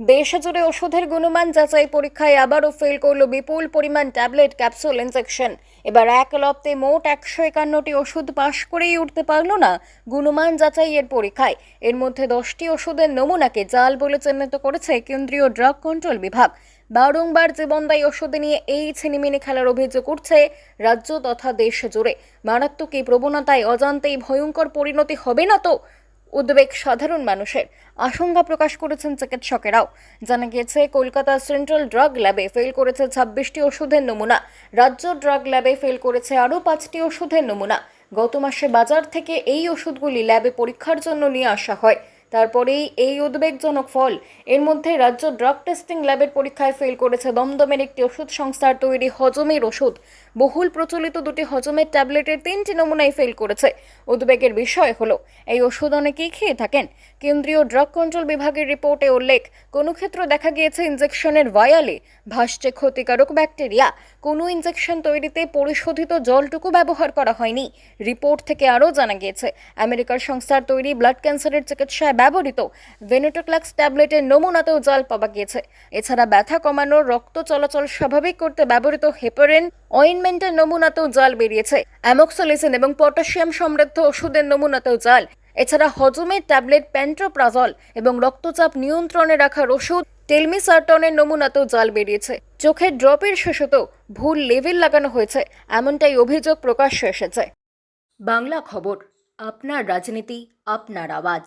দেশে জুড়ে ওষুধের গুণমান যাচাই পরীক্ষায় আবারও ফেল করল বিপুল পরিমাণ ট্যাবলেট ক্যাপসুল ইনজেকশন এবার এক লপ্তে মোট একশো একান্নটি ওষুধ পাশ করেই উঠতে পারল না গুণমান যাচাইয়ের পরীক্ষায়। এর মধ্যে দশটি ওষুধের নমুনাকে জাল বলে চিহ্নিত করেছে কেন্দ্রীয় ড্রাগ কন্ট্রোল বিভাগ। বারংবার জীবনদায়ী ওষুধ নিয়ে এই ছিনিমিনি খেলার অভিযোগ উঠছে রাজ্য তথা দেশ জুড়ে মারাত্মক এই প্রবণতায় অজান্তেই ভয়ঙ্কর পরিণতি হবে না তো? উদ্বেগ সাধারণ মানুষের আশঙ্কা প্রকাশ করেছেন চিকিৎসকেরাও। জানা গিয়েছে, কলকাতা সেন্ট্রাল ড্রাগ ল্যাবে ফেল করেছে ছাব্বিশটি ওষুধের নমুনা। রাজ্য ড্রাগ ল্যাবে ফেল করেছে আরও পাঁচটি ওষুধের নমুনা। গত মাসে বাজার থেকে এই ওষুধগুলি ল্যাবে পরীক্ষার জন্য নিয়ে আসা হয়। তারপরেই এই উদ্বেগজনক ফল। এর মধ্যে রাজ্য ড্রাগ টেস্টিং ল্যাবের পরীক্ষায় ফেল করেছে দমদমের একটি ওষুধ সংস্থার তৈরি হজমের ওষুধ। বহুল প্রচলিত দুটি হজমের ট্যাবলেটের তিনটি নমুনায় ফেল করেছে। উদ্বেগের বিষয় হলো, এই ওষুধ অনেকেই খেয়ে থাকেন। কেন্দ্রীয় ড্রাগ কন্ট্রোল বিভাগের রিপোর্টে উল্লেখ, কোনো ক্ষেত্রে দেখা গিয়েছে ইনজেকশনের ভায়ালে ভাসছে ক্ষতিকারক ব্যাকটেরিয়া কোনো ইনজেকশন তৈরিতে পরিশোধিত জলটুকু ব্যবহার করা হয়নি। রিপোর্ট থেকে আরও জানা গিয়েছে, আমেরিকার সংস্থার তৈরি ব্লাড ক্যান্সারের চিকিৎসায় ব্যবহৃত। ভেনেটোক্লাক্স ট্যাবলেটের নমুনাতেও জাল পাওয়া গিয়েছে। এছাড়া ব্যথা কমানোর রক্ত চলাচল স্বাভাবিক করতে ব্যবহৃত হেপারিন অয়েনমেন্টের নমুনাতেও জাল বেরিয়েছে। অ্যামোক্সোলিসিন এবং পটাশিয়াম সমৃদ্ধ ওষুধের নমুনাতেও জাল। এছাড়া হজমের ট্যাবলেট প্যান্ট্রোপ্রাজল এবং রক্তচাপ নিয়ন্ত্রণে রাখার ওষুধ টেলমিসার্টনের নমুনাতেও জাল বেরিয়েছে। চোখের ড্রপের শেষেতেও ভুল লেভেল লাগানো হয়েছে, এমনটাই অভিযোগ প্রকাশ্যে এসেছে। বাংলা খবর, আপনার রাজনীতি, আপনার আওয়াজ।